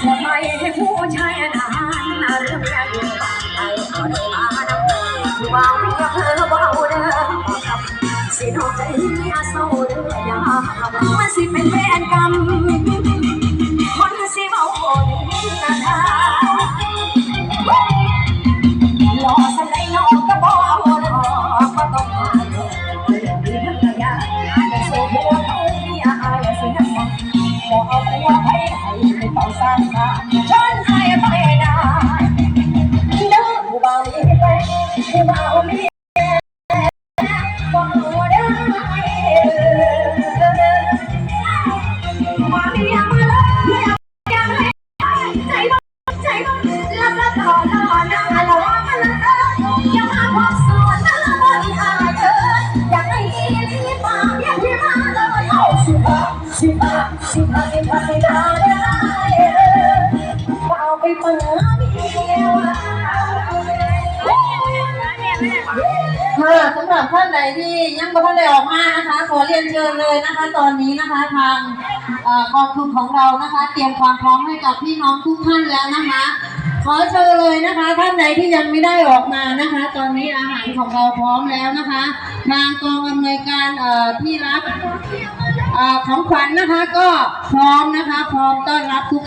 สมัยให้ผู้ชายนานนาเรื่องยาอยู่นไทยก็ได้มานำผู้บ่าเมียเธอเบาเด้อครับสินอกใจเมียเศร้าเด้อยามันสิเป็นเวรกรรมคนสิเมาคนนา นะเราว่ามันละเอออย่ามาพบสอนนะละบ่อีอาเธออยากให้อีลีป่าอย่าที่มาเลยเอาสิบาสิบาสิบาสิบาสิบาได้า ค่ะสำหรับท่านใดที่ยังไม่ทันได้ออกมานะคะ ขอเรียนเชิญเลยนะคะ ตอนนี้นะคะทางกองทุนของเรานะคะ เตรียมความพร้อมให้กับพี่น้องทุกท่านแล้วนะคะ ขอเชิญเลยนะคะ ท่านใดที่ยังไม่ได้ออกมานะคะ ตอนนี้อาหารของเราพร้อมแล้วนะคะ ทางกองอำนวยการเอ่อที่รับของขวัญนะคะ ก็พร้อมนะคะ พร้อมต้อนรับทุก